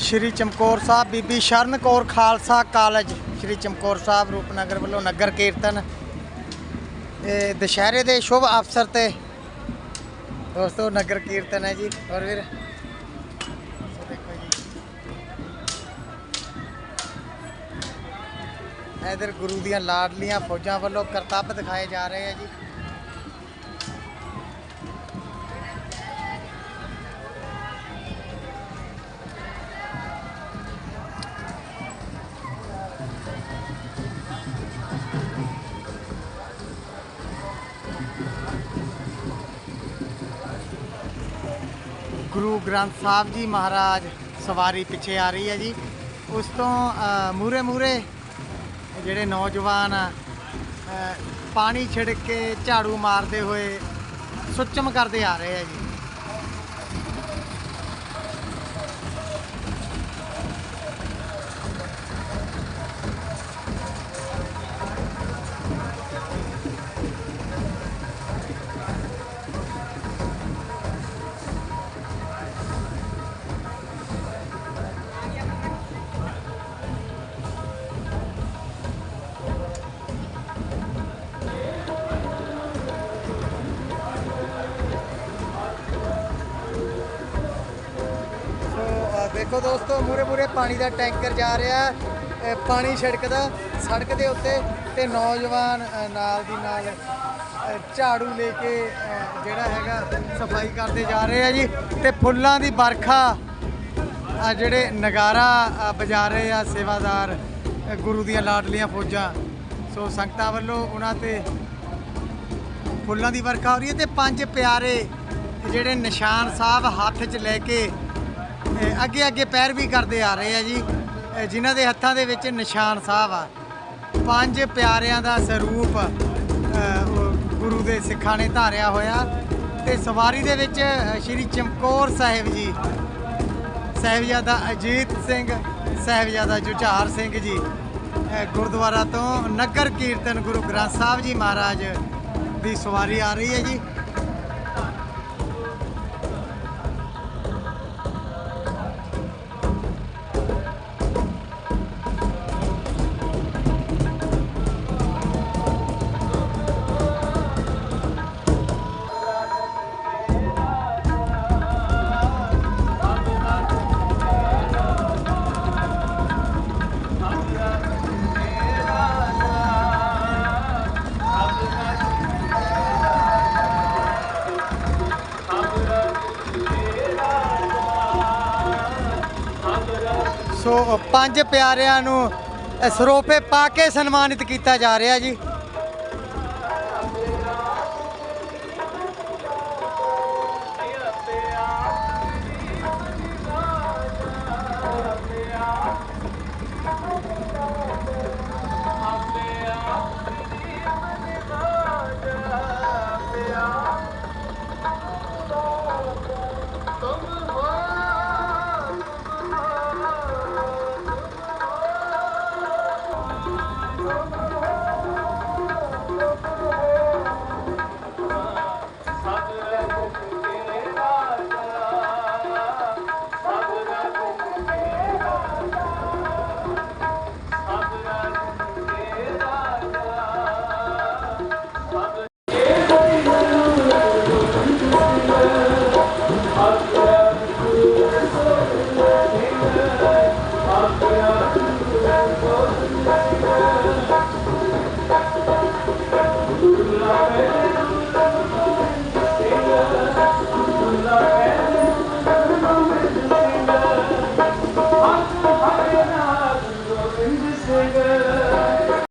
ਸ਼੍ਰੀ Chamkaur Sahib Bibi Sharan Kaur Khalsa college, Shri Chamkaur Sahib Rupnagar ਵੱਲੋਂ ਨਗਰ ਕੀਰਤਨ। ਇਹ ਦੁਸ਼ਹਿਰੇ ਦੇ ਸ਼ੁਭ ਅਵਸਰ ਤੇ ਦੋਸਤੋ ਨਗਰ ਕੀਰਤਨ ਹੈ ਜੀ। ਔਰ ਵੀਰ? ਦੇਖੋ ਜੀ ਇਧਰ ਗੁਰੂ ਦੀਆਂ ਲਾਡਲੀਆਂ ਫੌਜਾਂ ਵੱਲੋਂ ਕਰਤੱਵ ਦਿਖਾਏ ਜਾ ਰਹੇ ਆ ਜੀ। ਗੁਰੂ ਗ੍ਰੰਥ ਸਾਹਿਬ ਜੀ ਮਹਾਰਾਜ ਸਵਾਰੀ ਪਿੱਛੇ ਆ ਰਹੀ ਹੈ ਜੀ। ਉਸ ਤੋਂ ਮੂਰੇ ਮੂਰੇ ਜਿਹੜੇ ਨੌਜਵਾਨ ਪਾਣੀ ਛਿੜਕ ਕੇ ਝਾੜੂ ਮਾਰਦੇ ਹੋਏ ਸੁੱਚਮ ਕਰਦੇ ਆ ਰਹੇ ਆ ਜੀ। ਦੇਖੋ ਦੋਸਤੋ ਮੂਰੇ ਮੂਰੇ ਪਾਣੀ ਦਾ ਟੈਂਕਰ ਜਾ ਰਿਹਾ ਪਾਣੀ ਛਿੜਕਦਾ ਸੜਕ ਦੇ ਉੱਤੇ ਤੇ ਨੌਜਵਾਨ ਨਾਲ ਦੀ ਨਾਲ ਝਾੜੂ ਲੈ ਕੇ ਜਿਹੜਾ ਹੈਗਾ, ਸਫ਼ਾਈ ਕਰਦੇ ਜਾ ਰਹੇ ਆ ਜੀ। ਤੇ ਫੁੱਲਾਂ ਦੀ ਵਰਖਾ, ਆ ਜਿਹੜੇ ਨਗਾਰਾ ਵਜਾ ਰਹੇ ਆ ਸੇਵਾਦਾਰ ਗੁਰੂ ਦੀਆਂ ਲਾਡਲੀਆਂ ਫੌਜਾਂ। ਸੋ ਸੰਗਤਾਂ ਵੱਲੋਂ ਉਹਨਾਂ ਤੇ ਫੁੱਲਾਂ ਦੀ ਵਰਖਾ ਹੋ ਰਹੀ ਹੈ ਤੇ ਪੰਜ ਪਿਆਰੇ ਜਿਹੜੇ ਨਿਸ਼ਾਨ ਸਾਹਿਬ ਹੱਥ 'ਚ ਲੈ ਕੇ ਅੱਗੇ ਅੱਗੇ ਪੈਰ ਵੀ ਕਰਦੇ ਆ ਰਹੇ ਆ ਜੀ। ਇਹ ਜਿਨ੍ਹਾਂ ਦੇ ਹੱਥਾਂ ਦੇ ਵਿੱਚ ਨਿਸ਼ਾਨ ਸਾਹਿਬ ਆ। ਪੰਜ ਪਿਆਰਿਆਂ ਦਾ ਸਰੂਪ ਗੁਰੂ ਦੇ ਸਿੱਖਾਂ ਨੇ ਧਾਰਿਆ ਹੋਇਆ। ਤੇ ਸਵਾਰੀ ਦੇ ਵਿੱਚ ਸ਼੍ਰੀ ਚਮਕੌਰ ਸਾਹਿਬ ਜੀ, ਸਾਹਿਬਜ਼ਾਦਾ ਅਜੀਤ ਸਿੰਘ, ਸਾਹਿਬਜ਼ਾਦਾ ਜੁਝਾਰ ਸਿੰਘ ਜੀ ਗੁਰਦੁਆਰਾ ਤੋਂ ਨਗਰ ਕੀਰਤਨ ਗੁਰੂ ਗ੍ਰੰਥ ਸਾਹਿਬ ਜੀ ਮਹਾਰਾਜ ਦੀ ਸਵਾਰੀ ਆ ਰਹੀ ਹੈ ਜੀ। ਸੋ ਪੰਜ ਪਿਆਰਿਆਂ ਨੂੰ ਇਹ ਸਰੋਪੇ ਪਾ ਕੇ ਸਨਮਾਨਿਤ ਕੀਤਾ ਜਾ ਰਿਹਾ ਜੀ।